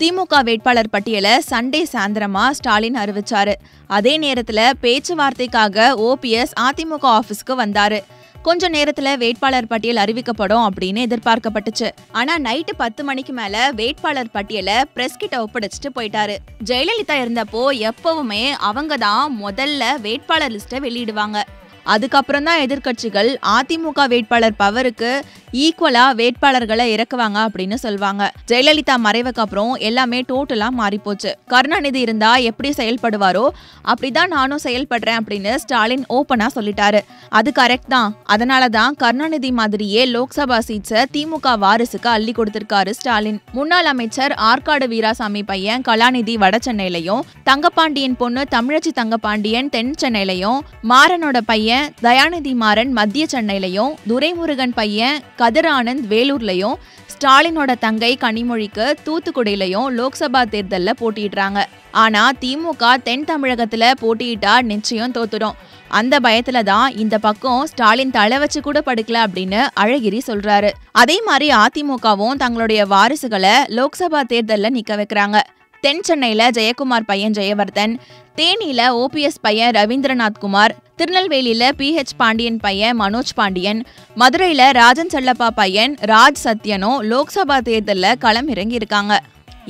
திமுக வேட்பாளர் பட்டியலை சண்டே சாயந்தரமா ஸ்டாலின் அறிவிச்சாரு. அதே நேரத்துல பேச்சுவார்த்தைக்காக ஓபிஎஸ் அதிமுக ஆபீஸ்க்கு வந்தாரு. கொஞ்ச நேரத்துல வேட்பாளர் பட்டியல் அறிவிக்கப்படும் அப்படின்னு எதிர்பார்க்கப்பட்டுச்சு. ஆனா நைட்டு பத்து மணிக்கு மேல வேட்பாளர் பட்டியலை பிரஸ் கிட்ட ஒப்படைச்சிட்டு போயிட்டாரு. ஜெயலலிதா இருந்தப்போ எப்பவுமே அவங்க தான் முதல்ல வேட்பாளர் லிஸ்ட்டை வெளியிடுவாங்க. அதுக்கப்புறம் தான் எதிர்க்கட்சிகள் அதிமுக வேட்பாளர் பவருக்கு ஈக்குவலா வேட்பாளர்களை இறக்குவாங்க அப்படின்னு சொல்வாங்க. ஜெயலலிதா மறைவுக்கு அப்புறம் எல்லாமே டோட்டலா மாறிப்போச்சு. கருணாநிதி இருந்தா எப்படி செயல்படுவாரோ அப்படிதான் நானும் செயல்படுறேன் அப்படின்னு ஸ்டாலின் ஓப்பனா சொல்லிட்டாரு. அது கரெக்ட் தான். அதனால தான் கருணாநிதி மாதிரியே லோக்சபா சீட்ஸை திமுக வாரிசுக்கு அள்ளி கொடுத்திருக்காரு ஸ்டாலின். முன்னாள் அமைச்சர் ஆற்காடு வீராசாமி பையன் கலாநிதி வட சென்னையிலையும் தங்கப்பாண்டியன் பொண்ணு தமிழச்சி தங்கப்பாண்டியன் தென் சென்னையிலையும் மாறனோட பையன் தயாநிதி மாறன் மத்திய சென்னையிலையும் துரைமுருகன் பையன் கதிர் ஆனந்த் ஸ்டாலினோட தங்கை கனிமொழிக்கு தூத்துக்குடியிலையும் லோக்சபா தேர்தலில் போட்டியிடுறாங்க. ஆனா திமுக தென் தமிழகத்துல போட்டியிட்டா நிச்சயம் தோத்துடும். அந்த பயத்துல தான் இந்த பக்கம் ஸ்டாலின் தலை வச்சு கூட படுக்கல அப்படின்னு அழகிரி சொல்றாரு. அதே மாதிரி அதிமுகவும் தங்களுடைய வாரிசுகளை லோக்சபா தேர்தலில் நிக்க வைக்கிறாங்க. தென் சென்னையில ஜெயக்குமார் பையன் ஜெயவர்தன் தேனியில ஓபிஎஸ் பையன் ரவீந்திரநாத் குமார் திருநெல்வேலியில பிஹெச் பாண்டியன் பையன் மனோஜ் பாண்டியன் மதுரையில ராஜன் செல்லப்பா பையன் ராஜ் சத்யனும் லோக்சபா தேர்தலில் களம் இறங்கி இருக்காங்க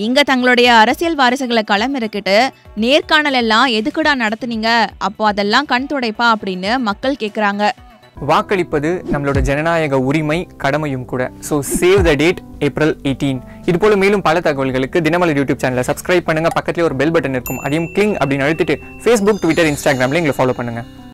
இங்க தங்களுடைய அரசியல் வாரிசுகளை களம் இறக்கிட்டு நேர்காணல் எல்லாம் எதுக்குடா நடத்துனீங்க? அப்போ அதெல்லாம் கண் துடைப்பா அப்படின்னு மக்கள் கேட்குறாங்க வாக்களிப்பது நம்மளோட ஜனநாயக உரிமை கடமையும் கூட. So save the date April eighteen இது போல மேலும் பல தகவல்களுக்கு தினமலர் யூடியூப் சேனலை சப்ஸ்கிரைப் பண்ணுங்க. பக்கத்துலேயே ஒரு பெல் பட்டன் இருக்கும். அதையும் கிளிங் அப்படின்னு அழுத்திட்டு ஃபேஸ்புக் ட்விட்டர் இன்ஸ்டாகிராம்ல எங்களை ஃபாலோ பண்ணுங்க.